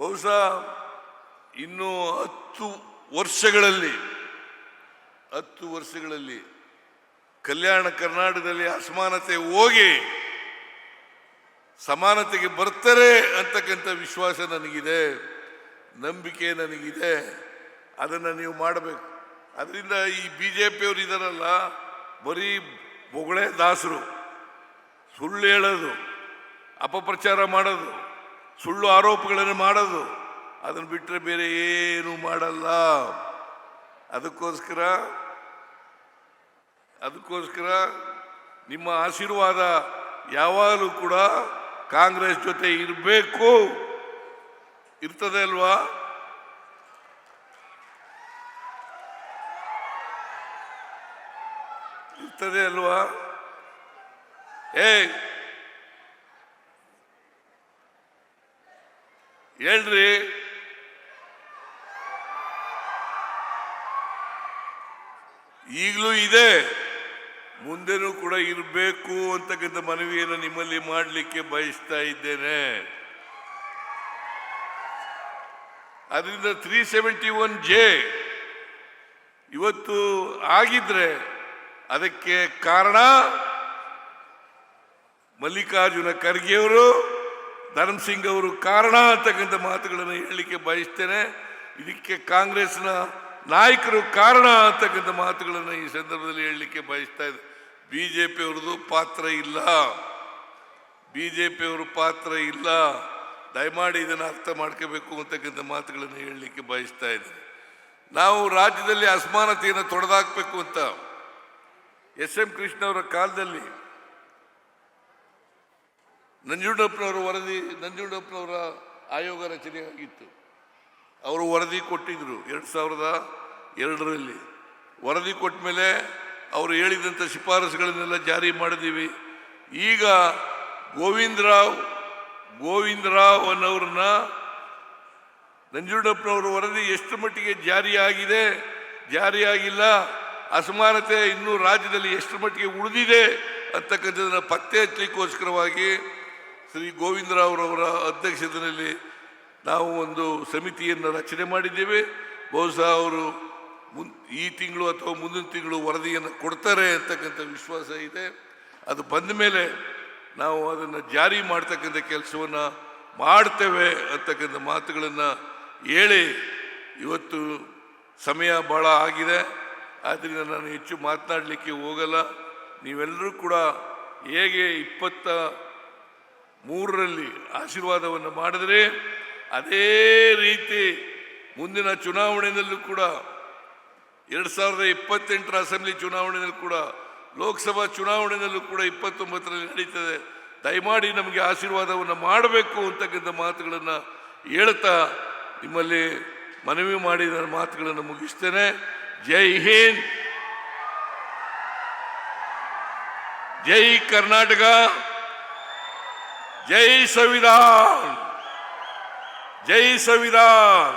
ಬಹುಶಃ ಇನ್ನು ಹತ್ತು ವರ್ಷಗಳಲ್ಲಿ ಹತ್ತು ವರ್ಷಗಳಲ್ಲಿ ಕಲ್ಯಾಣ ಕರ್ನಾಟಕದಲ್ಲಿ ಅಸಮಾನತೆ ಹೋಗಿ ಸಮಾನತೆಗೆ ಬರ್ತಾರೆ ಅಂತಕ್ಕಂಥ ವಿಶ್ವಾಸ ನನಗಿದೆ, ನಂಬಿಕೆ ನನಗಿದೆ, ಅದನ್ನು ನೀವು ಮಾಡಬೇಕು. ಅದರಿಂದ ಈ ಬಿ ಜೆ ಪಿಯವರು ಇದಾರಲ್ಲ, ಬರೀ ಬೊಗಳೆ ದಾಸರು, ಸುಳ್ಳು ಹೇಳೋದು, ಅಪಪ್ರಚಾರ ಮಾಡೋದು ಸುಳ್ಳು ಆರೋಪಗಳನ್ನು ಮಾಡೋದು. ಅದನ್ನು ಬಿಟ್ಟರೆ ಬೇರೆ ಏನು ಮಾಡಲ್ಲ. ಅದಕ್ಕೋಸ್ಕರ ಅದಕ್ಕೋಸ್ಕರ ನಿಮ್ಮ ಆಶೀರ್ವಾದ ಯಾವಾಗಲೂ ಕೂಡ ಕಾಂಗ್ರೆಸ್ ಜೊತೆ ಇರಬೇಕು. ಇರ್ತದೆ ಅಲ್ವಾ? ಇರ್ತದೆ ಅಲ್ವಾ? ಏ ಹೇಳ್ರಿ. ಈಗಲೂ ಇದೆ. ಮುಂದೆನೂ ಕೂಡ ಇರಬೇಕು ಅಂತಕ್ಕಂಥ ಮನವಿಯನ್ನು ನಿಮ್ಮಲ್ಲಿ ಮಾಡಲಿಕ್ಕೆ ಬಯಸ್ತಾ ಇದ್ದೇನೆ. ಅದರಿಂದ ತ್ರೀ ಸೆವೆಂಟಿ ಒನ್ ಜೆ ಇವತ್ತು ಆಗಿದ್ರೆ ಅದಕ್ಕೆ ಕಾರಣ ಮಲ್ಲಿಕಾರ್ಜುನ ಖರ್ಗೆಯವರು ಧರ್ಮ್ ಸಿಂಗ್ ಅವರು ಕಾರಣ ಅಂತಕ್ಕಂಥ ಮಾತುಗಳನ್ನು ಹೇಳಲಿಕ್ಕೆ ಬಯಸ್ತೇನೆ. ಇದಕ್ಕೆ ಕಾಂಗ್ರೆಸ್ನ ನಾಯಕರು ಕಾರಣ ಅಂತಕ್ಕಂಥ ಮಾತುಗಳನ್ನು ಈ ಸಂದರ್ಭದಲ್ಲಿ ಹೇಳಲಿಕ್ಕೆ ಬಯಸ್ತಾ ಇದೆ ಬಿ ಜೆ ಪಿಯವ್ರದ್ದು ಪಾತ್ರ ಇಲ್ಲ. ಬಿ ಜೆ ಪಿಯವರು ಪಾತ್ರ ಇಲ್ಲ. ದಯಮಾಡಿ ಇದನ್ನು ಅರ್ಥ ಮಾಡ್ಕೋಬೇಕು ಅಂತಕ್ಕಂಥ ಮಾತುಗಳನ್ನು ಹೇಳಲಿಕ್ಕೆ ಬಯಸ್ತಾ ಇದ್ದೀನಿ ನಾವು ರಾಜ್ಯದಲ್ಲಿ ಅಸಮಾನತೆಯನ್ನು ತೊಡೆದಾಕಬೇಕು ಅಂತ ಎಸ್ ಎಂ ಕೃಷ್ಣ ಅವರ ಕಾಲದಲ್ಲಿ ನಂಜುಂಡಪ್ಪನವರ ವರದಿ, ನಂಜುಂಡಪ್ಪನವರ ಆಯೋಗ ರಚನೆ ಆಗಿತ್ತು. ಅವರು ವರದಿ ಕೊಟ್ಟಿದ್ದರು ಎರಡು ಸಾವಿರದ ಎರಡರಲ್ಲಿ. ವರದಿ ಕೊಟ್ಟ ಮೇಲೆ ಅವರು ಹೇಳಿದಂಥ ಶಿಫಾರಸುಗಳನ್ನೆಲ್ಲ ಜಾರಿ ಮಾಡಿದ್ದೀವಿ. ಈಗ ಗೋವಿಂದರಾವ್ ಗೋವಿಂದರಾವ್ ಅನ್ನೋರನ್ನ ನಂಜುಂಡಪ್ಪನವರ ವರದಿ ಎಷ್ಟು ಮಟ್ಟಿಗೆ ಜಾರಿಯಾಗಿದೆ ಜಾರಿಯಾಗಿಲ್ಲ ಅಸಮಾನತೆ ಇನ್ನೂ ರಾಜ್ಯದಲ್ಲಿ ಎಷ್ಟು ಮಟ್ಟಿಗೆ ಉಳಿದಿದೆ ಅಂತಕ್ಕಂಥದ್ದನ್ನು ಪತ್ತೆ ಹಚ್ಚಲಿಕ್ಕೋಸ್ಕರವಾಗಿ ಶ್ರೀ ಗೋವಿಂದರಾವ್ರವರ ಅಧ್ಯಕ್ಷತೆಯಲ್ಲಿ ನಾವು ಒಂದು ಸಮಿತಿಯನ್ನು ರಚನೆ ಮಾಡಿದ್ದೇವೆ. ಬಹುಶಃ ಅವರು ಮುನ್, ಈ ತಿಂಗಳು ಅಥವಾ ಮುಂದಿನ ತಿಂಗಳು ವರದಿಯನ್ನು ಕೊಡ್ತಾರೆ ಅಂತಕ್ಕಂಥ ವಿಶ್ವಾಸ ಇದೆ. ಅದು ಬಂದ ಮೇಲೆ ನಾವು ಅದನ್ನು ಜಾರಿ ಮಾಡ್ತಕ್ಕಂಥ ಕೆಲಸವನ್ನು ಮಾಡ್ತೇವೆ ಅಂತಕ್ಕಂಥ ಮಾತುಗಳನ್ನು ಹೇಳಿ ಇವತ್ತು ಸಮಯ ಭಾಳ ಆಗಿದೆ. ಆದ್ದರಿಂದ ನಾನು ಹೆಚ್ಚು ಮಾತನಾಡಲಿಕ್ಕೆ ಹೋಗಲ್ಲ. ನೀವೆಲ್ಲರೂ ಕೂಡ ಹೇಗೆ ಇಪ್ಪತ್ತ ಮೂರರಲ್ಲಿ ಆಶೀರ್ವಾದವನ್ನು ಮಾಡಿದರೆ ಅದೇ ರೀತಿ ಮುಂದಿನ ಚುನಾವಣೆಯಲ್ಲೂ ಕೂಡ ಎರಡು ಸಾವಿರದ ಇಪ್ಪತ್ತೆಂಟರ ಅಸೆಂಬ್ಲಿ ಚುನಾವಣೆಯಲ್ಲೂ ಕೂಡ, ಲೋಕಸಭಾ ಚುನಾವಣೆಯಲ್ಲೂ ಕೂಡ ಇಪ್ಪತ್ತೊಂಬತ್ತರಲ್ಲಿ ನಡೀತದೆ. ದಯಮಾಡಿ ನಮಗೆ ಆಶೀರ್ವಾದವನ್ನು ಮಾಡಬೇಕು ಅಂತಕ್ಕಂಥ ಮಾತುಗಳನ್ನು ಹೇಳ್ತಾ ನಿಮ್ಮಲ್ಲಿ ಮನವಿ ಮಾಡಿ ನನ್ನ ಮಾತುಗಳನ್ನು ಮುಗಿಸ್ತೇನೆ. ಜೈ ಹಿಂದ್. ಜೈ ಕರ್ನಾಟಕ. ಜೈ ಸಂವಿಧಾನ್ ಜೈ ಸಂವಿಧಾನ್